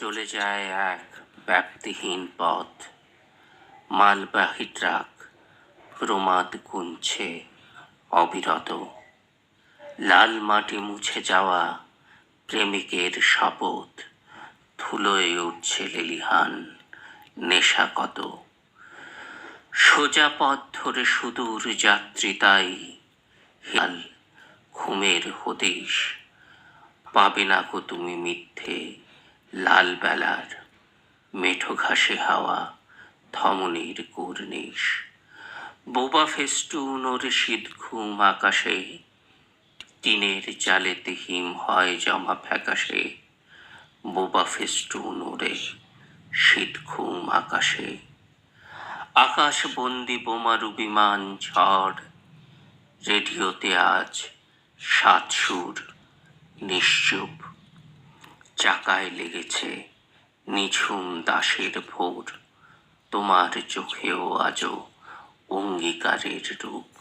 চলে যায় এক ব্যক্তিহীন পথ। মালবাহী ট্রাক প্রমাদ গুনছে অবিরত। লাল মাটি মুছে যাওয়া প্রেমিকের শপথ। ধুলোয় উঠছে লেলিহান নেশা কত সোজা পথ ধরে সুদূর যাত্রী তাই হেয়াল ঘুমের হদিশ। পাবে না গো তুমি মিথ্যে লাল বেলার মেঠো ঘাসে হাওয়া ধমনির কুর্নিশ। বোবা ফেস্টুন ওর শীত ঘুম আকাশে, টিনের চালেতে হিম হয় জমা ফ্যাকাশে। বোবা ফেস্টুন ওরে শীত ঘুম আকাশে। আকাশ বন্দি বোমারু বিমান ঝড়, রেডিওতে আজ সাত সুর নিশ্চুপ। চাকায় লেগেছে নিঝুম দাসের ভোর। তোমার চোখেও আজও অঙ্গীকারের রূপ।